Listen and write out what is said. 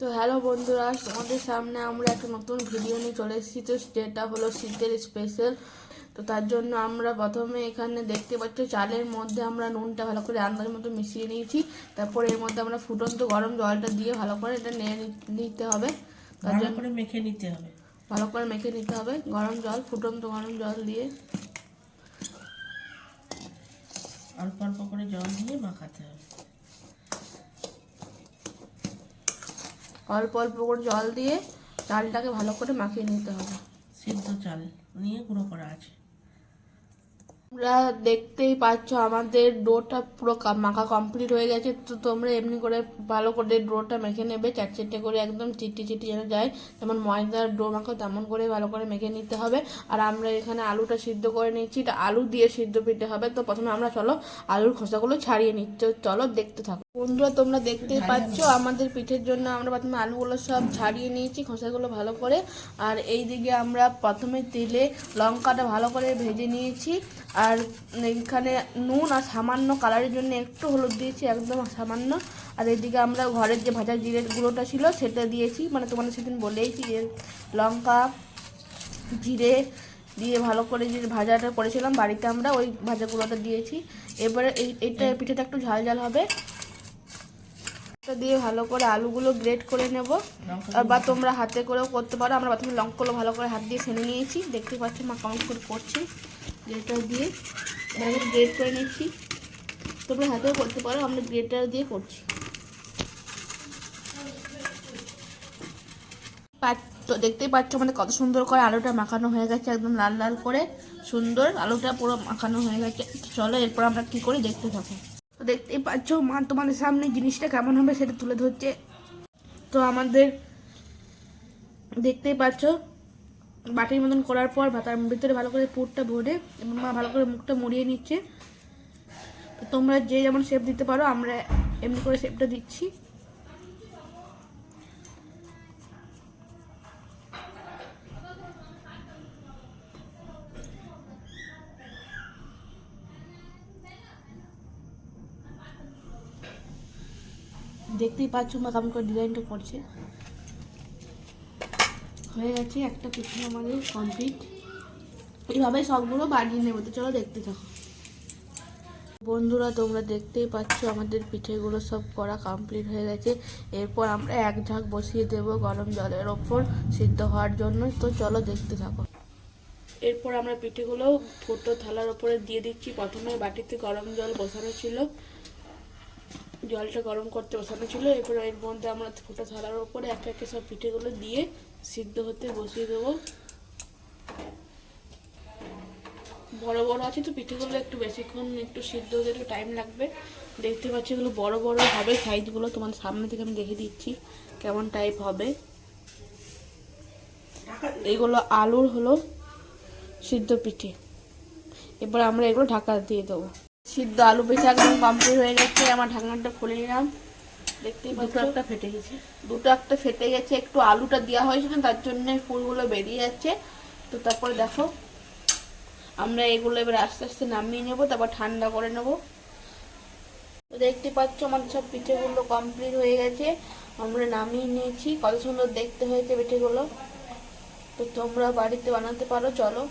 তো হ্যালো বন্ধুরা তোমাদের সামনে আমরা একটা নতুন ভিডিও নিয়ে চলে এসেছি। তো যেটা হলো শীতের স্পেশাল তো তার জন্য আমরা প্রথমে এখানে দেখতে পাচ্ছি চালের মধ্যে আমরা নুনটা ভালো করে আন্দাজ মতো মিশিয়ে নিয়েছি। তারপরে এর মধ্যে আমরা ফুটন্ত গরম জলটা দিয়ে ভালো করে এটা নিয়ে নিতে হবে। তার জন্য করে মেখে নিতে হবে। ভালো করে মেখে নিতে হবে গরম জল ফুটন্ত গরম জল দিয়ে। অল্প অল্প করে জল দিয়ে মাখাতে হবে। অল্প অল্প করে জল দিয়ে চালটাকে ভালো করে মাখিয়ে নিতে হবে। সিদ্ধ চাল নিয়ে গুঁড়ো করা আছে। তোমরা দেখতেই পাচ্ছ আমাদের ডোটা পুরো মাখা কমপ্লিট হয়ে গেছে। তো তোমরা এমনি করে ভালো করে ডোটা মেখে নেবে চারচেটে করে একদম চিটি চিটি যেন যায়। যেমন ময়দার ডো মাখো তেমন করে ভালো করে মেখে নিতে হবে। আর আমরা এখানে আলুটা সিদ্ধ করে নিচ্ছি এটা আলু দিয়ে সিদ্ধ পিঠে হবে। তো প্রথমে আমরা চলো আলুর খোসাগুলো ছাড়িয়ে নিচ্ছি। চলো দেখতে থাকো। বন্ধুরা, তোমরা দেখতেই পাচ্ছ, আমাদের পিঠের জন্য আমরা প্রথমে আলুগুলো সব ছাড়িয়ে নিয়েছি, খোসাগুলো ভালো করে। আর এই দিকে আমরা প্রথমে তেলে লঙ্কাটা ভালো করে ভেজে নিয়েছি। আর এখানে নুন আর সামান্য কালারের জন্য একটু হলুদ দিয়েছি, একদম সামান্য। আর এদিকে আমরা ঘরের যে ভাজা জিরের গুঁড়োটা ছিল, সেটা দিয়েছি। মানে তোমাদের সেদিন বলেইছি যে লঙ্কা, জিরে দিয়ে ভালো করে যে ভাজাটা করেছিলাম, বাড়িতে আমরা ওই ভাজা গুঁড়োটা দিয়েছি। এবারে এই এইটা পিঠেটা একটু ঝাল ঝাল হবে। এটা দিয়ে ভালো করে আলুগুলো গ্রেট করে নেব। বা তোমরা হাতে করেও করতে পারো। আমরা প্রথমে লঙ্কাগুলো ভালো করে হাত দিয়ে ফেলে নিয়েছি। দেখতে পাচ্ছি মা কেমন করে করছি গ্রেটার দিয়ে। করে গ্রেট করে নিচ্ছি। তোমরা হাতেও করতে পারো আমরা গ্রেটার দিয়ে করছি। পাচ্ছ দেখতেই পাচ্ছ মানে কত সুন্দর করে আলুটা মাখানো হয়ে গেছে একদম লাল লাল করে। সুন্দর আলুটা পুরো মাখানো হয়ে গেছে। চলো এরপর আমরা কি করি দেখতে থাকো। তো দেখতেই পাচ্ছ, মা, তোমাদের সামনে জিনিসটা কেমন হবে সেটা তুলে ধরছে। তো আমাদের দেখতেই পাচ্ছ, বাটির মতন করার পর ভাতার ভিতরে ভালো করে পুরটা ভরে এবং মা ভালো করে মুখটা মরিয়ে নিচ্ছে। তো তোমরা যে যেমন শেপ দিতে পারো, আমরা এমনি করে শেপটা দিচ্ছি। দেখতেই পাচ্ছ মা কেমন করে ডিজাইনটা করছে। হয়ে গেছে, একটা পিঠে আমাদের কমপ্লিট এইভাবে সবগুলো বানিয়ে নেব তো, চলো দেখতে থাকো। বন্ধুরা, তোমরা দেখতেই পাচ্ছ আমাদের পিঠেগুলো সব করা কমপ্লিট হয়ে গেছে। এরপর আমরা এক ঝাঁক বসিয়ে দেবো গরম জলের ওপর সিদ্ধ হওয়ার জন্য তো চলো দেখতে থাকো। এরপর আমরা পিঠেগুলো ফুটো থালার ওপরে দিয়ে দিচ্ছি। প্রথমে বাটিতে গরম জল বসানো ছিল। জলটা গরম করতে বসানো ছিল। এরপর এর মধ্যে আমরা ফুটো থালার ওপরে একে একে সব পিঠেগুলো দিয়ে সিদ্ধ হতে বসিয়ে দেবো। বড় বড় আছে তো, পিঠেগুলো একটু বেশিক্ষণ একটু সিদ্ধ হতে একটু টাইম লাগবে। দেখতে পাচ্ছি এগুলো বড় বড় হবে সাইজগুলো তোমার সামনে থেকে আমি দেখে দিচ্ছি কেমন টাইপ হবে। এগুলো আলুর হলো সিদ্ধ পিঠে। এবার আমরা এগুলো ঢাকা দিয়ে দেবো। সিদ্ধ আলু পিঠে একদম কমপ্লিট হয়ে গেছে আমার ঢাকনাটা খুলে নিলাম। দেখতেই দুটো একটা ফেটে গেছে। দুটো একটা ফেটে গেছে একটু আলুটা দেওয়া হয়েছে না তার জন্য ফুলগুলো বেরিয়ে যাচ্ছে। তো তারপরে দেখো আমরা এগুলো এবার আস্তে আস্তে নামিয়ে নেব তারপর ঠান্ডা করে নেব। তো দেখতে পাচ্ছ আমাদের সব পিঠেগুলো কমপ্লিট হয়ে গেছে। আমরা নামিয়ে নিয়েছি কত সুন্দর দেখতে হয়েছে পিঠেগুলো। তো তোমরা বাড়িতে বানাতে পারো চলো।